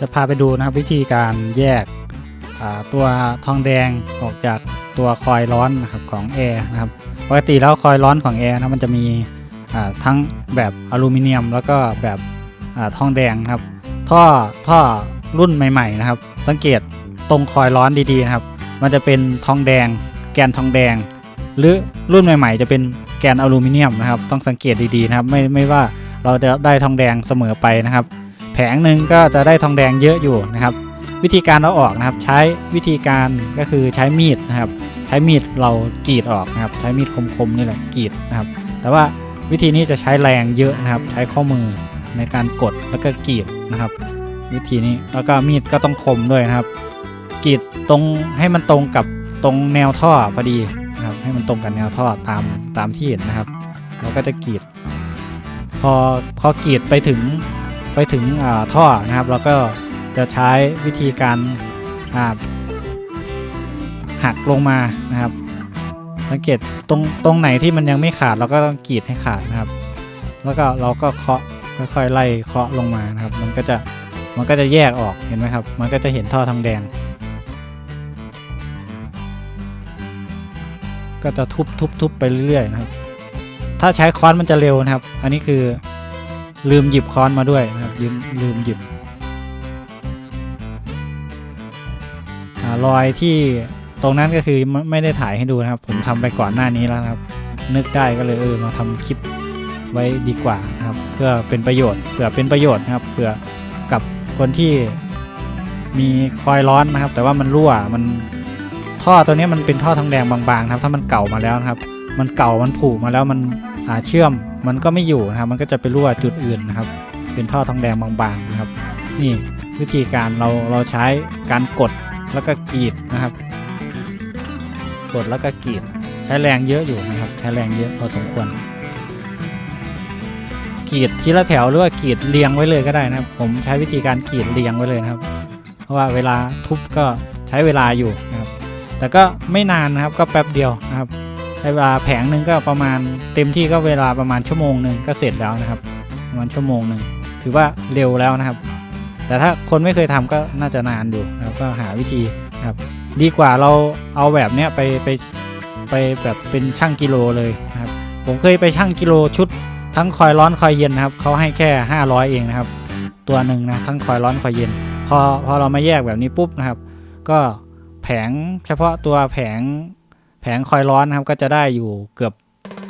จะพาไปดูนะครับวิธีการแยกตัวทองแดงออกจากตัวคอยร้อนนะครับของแอร์นะครับปกติแล้วคอยร้อนของแอร์นะมันจะมีทั้งแบบอลูมิเนียม แล้วก็แบบอทองแดงครับท่อท่อรุ่นใหม่ๆนะครับ สังเกตตรงคอยร้อนดีๆนะครับ มันจะเป็นทองแดง แกนทองแดง หรือรุ่นใหม่ๆ จะเป็นแกนอลูมิเนียมนะครับ ต้องสังเกตดีๆนะครับ ไม่ไม่ว่าเราจะได้ทองแดงเสมอไปนะครับ งหนึ่งก็จะได้ทองแดงเยอะอยู่นะครับ วิธีการเอาออกนะครับ ใช้วิธีการก็คือใช้มีดนะครับ ใช้มีดเรากรีดออกนะครับ ใช้มีดคมๆนี่แหละกรีดนะครับ แต่ว่าวิธีนี้จะใช้แรงเยอะนะครับ ใช้ข้อมือในการกดแล้วก็กรีดนะครับ วิธีนี้แล้วก็มีดก็ต้องคมด้วยนะครับกรีดตรงให้มันตรงกับตรงแนวท่อพอดีนะครับ ให้มันตรงกับแนวท่อตามตามที่เห็นนะครับ เราก็จะกรีด พอพอกรีดไปถึง ไปถึงท่อนะครับ เราก็จะใช้วิธีการาหักลงมานะครับ สังเกตตรงตรงไหนที่มันยังไม่ขาดเราก็ต้องกรีดให้ขาดนะครับ แล้วก็เราก็เคาะค่อยๆไล่เคาะลงมานะครับ มันก็จะมันก็จะแยกออกเห็นไหมครับ มันก็จะเห็นท่อทองแดง ก็จะทุบทุบทุบไปเรื่อยๆนะครับ ถ้าใช้ค้อนมันจะเร็วนะครับ อันนี้คือ ลืมหยิบค้อนมาด้วยนะครับลืมลืมหยิบอรอยที่ตรงนั้นก็คือไม่ได้ถ่ายให้ดูนะครับ ผมทำไปก่อนหน้านี้แล้วนะครับ นึกได้ก็เลยเออมาทำคลิปไว้ดีกว่านะครับ เพื่อเป็นประโยชน์เผื่อเป็นประโยชน์นะครับเผื่อกับคนที่มีคอยร้อนนะครับ แต่ว่ามันรั่วมันท่อตัวนี้มันเป็นท่อทองแดงบางๆนะครับ ถ้ามันเก่ามาแล้วนะครับ มันเก่ามันผุมาแล้วมัน เชื่อมมันก็ไม่อยู่นะครับ มันก็จะไปรั่วจุดอื่นนะครับ เป็นท่อทองแดงบางๆนะครับ นี่วิธีการเราเราใช้การกดแล้วก็กรีดนะครับ กดแล้วก็กรีดใช้แรงเยอะอยู่นะครับ ใช้แรงเยอะพอสมควรกรีดทีละแถวหรือว่ากรีดเรียงไว้เลยก็ได้นะครับ ผมใช้วิธีการกรีดเรียงไว้เลยนะครับ เพราะว่าเวลาทุบก็ใช้เวลาอยู่นะครับ แต่ก็ไม่นานนะครับก็แป๊บเดียวนะครับ ใช้เวลาแผงหนึ่งก็ประมาณเต็มที่ก็เวลาประมาณชั่วโมงหนึ่งก็เสร็จแล้วนะครับ ประมาณชั่วโมงหนึ่งถือว่าเร็วแล้วนะครับ แต่ถ้าคนไม่เคยทำก็น่าจะนานอยู่นะครับก็หาวิธีครับ ดีกว่าเราเอาแบบเนี้ยไปไปไปแบบเป็นช่างกิโลเลยนะครับ ผมเคยไปช่างกิโลชุดทั้งคอยร้อนคอยเย็นนะครับเขาให้แค่ 500 เองนะครับ ตัวหนึ่งนะทั้งคอยร้อนคอยเย็น พอพอเรามาแยกแบบนี้ปุ๊บนะครับ ก็แผงเฉพาะตัวแผง แผงคอยร้อนนะครับก็จะได้อยู่เกือบ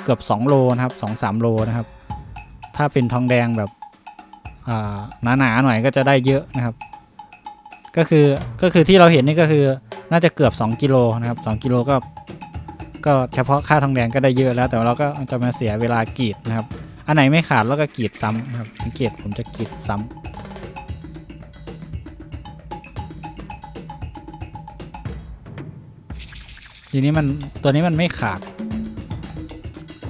เกือบ 2 โลนะครับ2 3 โลนะครับ ถ้าเป็นทองแดงแบบอ่าหนาๆหน่อยก็จะได้เยอะนะครับ ก็คือก็คือที่เราเห็นนี่ก็คือน่าจะเกือบ 2 กิโลนะครับ2กิโลก็ก็เฉพาะค่าทองแดงก็ได้เยอะแล้ว แต่เราก็จะมาเสียเวลากรีดนะครับ อันไหนไม่ขาดแล้วก็กรีดซ้ำนะครับสังเกตผมจะกรีดซ้ำ ทีนี้มันตัวนี้มันไม่ขาด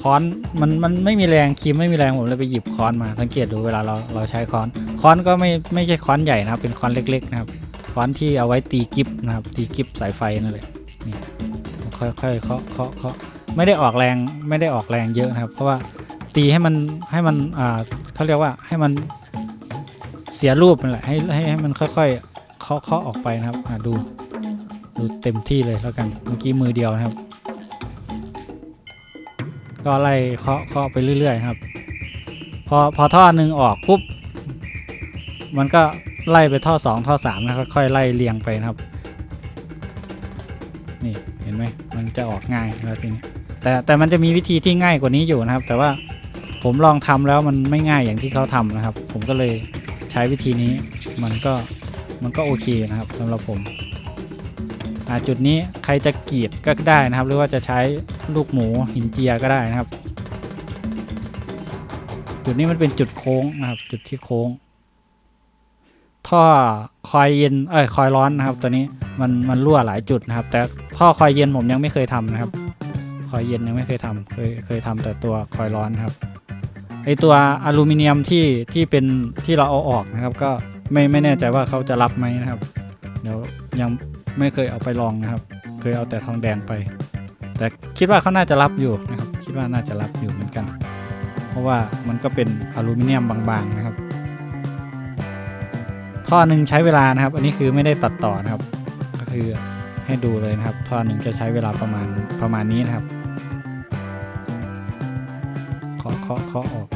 ค้อนมันมันไม่มีแรงคีมไม่มีแรงผมเลยไปหยิบค้อนมาสังเกตดูเวลาเราเราใช้ค้อนค้อนก็ไม่ไม่ใช่ค้อนใหญ่นะครับ เป็นค้อนเล็กๆนะครับค้อนที่เอาไว้ตีกิฟนะครับ ตีกิฟสายไฟนั่นแหละนี่ค่อยๆเคาะเคาะเคาะไม่ได้ออกแรงไม่ได้ออกแรงเยอะนะครับ เพราะว่าตีให้มันให้มันอ่าเขาเรียกว่าให้มันเสียรูปนั่นแหละให้ให้ให้มันค่อยๆเคาะเคาะออกไปนะครับอ่าดู ดูเต็มที่เลยแล้วกันเมื่อกี้มือเดียวนะครับ ก็ไล่เคาะเคาะไปเรื่อย ๆ ครับ พอพอท่อหนึ่งออกปุ๊บมันก็ไล่ไปท่อสองท่อสามนะครับค่อยไล่เรียงไปนะครับ นี่เห็นไหมมันจะออกง่ายแล้วทีนี้แต่แต่มันจะมีวิธีที่ง่ายกว่านี้อยู่นะครับ แต่ว่าผมลองทำแล้วมันไม่ง่ายอย่างที่เขาทำนะครับ ผมก็เลยใช้วิธีนี้ มันก็มันก็โอเคนะครับสำหรับผม จุดนี้ใครจะกรีดก็ได้นะครับ หรือว่าจะใช้ลูกหมูหินเจียก็ได้นะครับ จุดนี้มันเป็นจุดโค้งนะครับ จุดที่โค้ง ท่อคอยเย็นเอ้ยคอยร้อนนะครับ ตัวนี้มันมันรั่วหลายจุดนะครับ แต่ท่อคอยเย็นผมยังไม่เคยทำนะครับ คอยเย็นยังไม่เคยทำเคยเคยทำแต่ตัวคอยร้อนครับไอตัวอลูมิเนียมที่ที่เป็นที่เราเอาออกนะครับ ก็ไม่ไม่แน่ใจว่าเขาจะรับไหมนะครับ เดี๋ยวยัง ไม่เคยเอาไปลองนะครับ เคยเอาแต่ทองแดงไป แต่คิดว่าเขาน่าจะรับอยู่นะครับ คิดว่าน่าจะรับอยู่เหมือนกัน เพราะว่ามันก็เป็นอลูมิเนียมบางๆนะครับ ท่อหนึ่งใช้เวลานะครับ อันนี้คือไม่ได้ตัดต่อนะครับ ก็คือให้ดูเลยนะครับ ท่อหนึ่งจะใช้เวลาประมาณประมาณนี้นะครับเคาะเคาะเคาะออก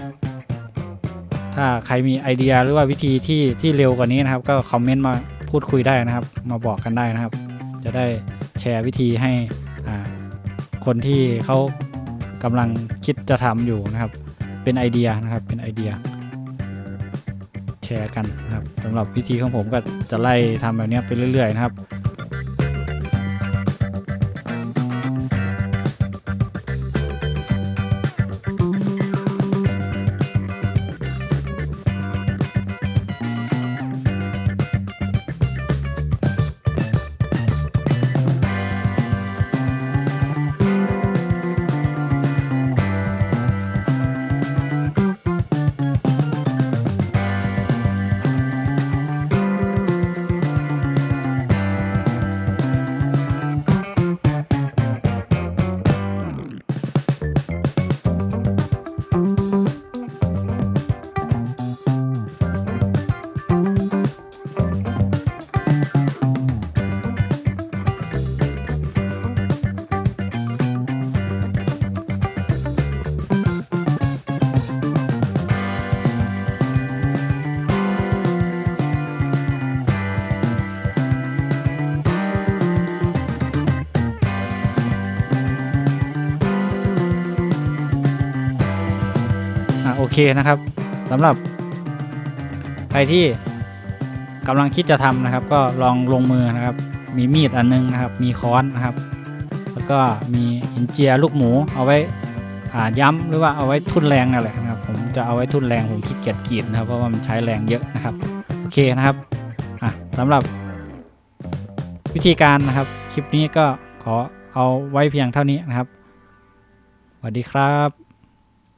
ถ้าใครมีไอเดียหรือว่าวิธีที่ที่เร็วกว่านี้นะครับ ก็คอมเมนต์มา พูดคุยได้นะครับ มาบอกกันได้นะครับ จะได้แชร์วิธีให้คนที่เขากำลังคิดจะทำอยู่นะครับ เป็นไอเดียนะครับเป็นไอเดีย แชร์กันนะครับสำหรับวิธีของผมก็จะไล่ทำแบบนี้ไปเรื่อยๆนะครับ เคนะครับสำหรับใครที่กำลังคิดจะทำนะครับ ก็ลองลงมือนะครับ มีมีดอันนึงนะครับ มีค้อนนะครับ แล้วก็มีหินเจียลูกหมูเอาไว้อ่าย้ำหรือว่าเอาไว้ทุ่นแรงนั่นแหละนะครับ ผมจะเอาไว้ทุ่นแรงผมขี้เกียจกรีดนะครับเพราะว่ามันใช้แรงเยอะนะครับโอเคนะครับสำหรับวิธีการนะครับ คลิปนี้ก็ขอเอาไว้เพียงเท่านี้นะครับสวัสดีครับ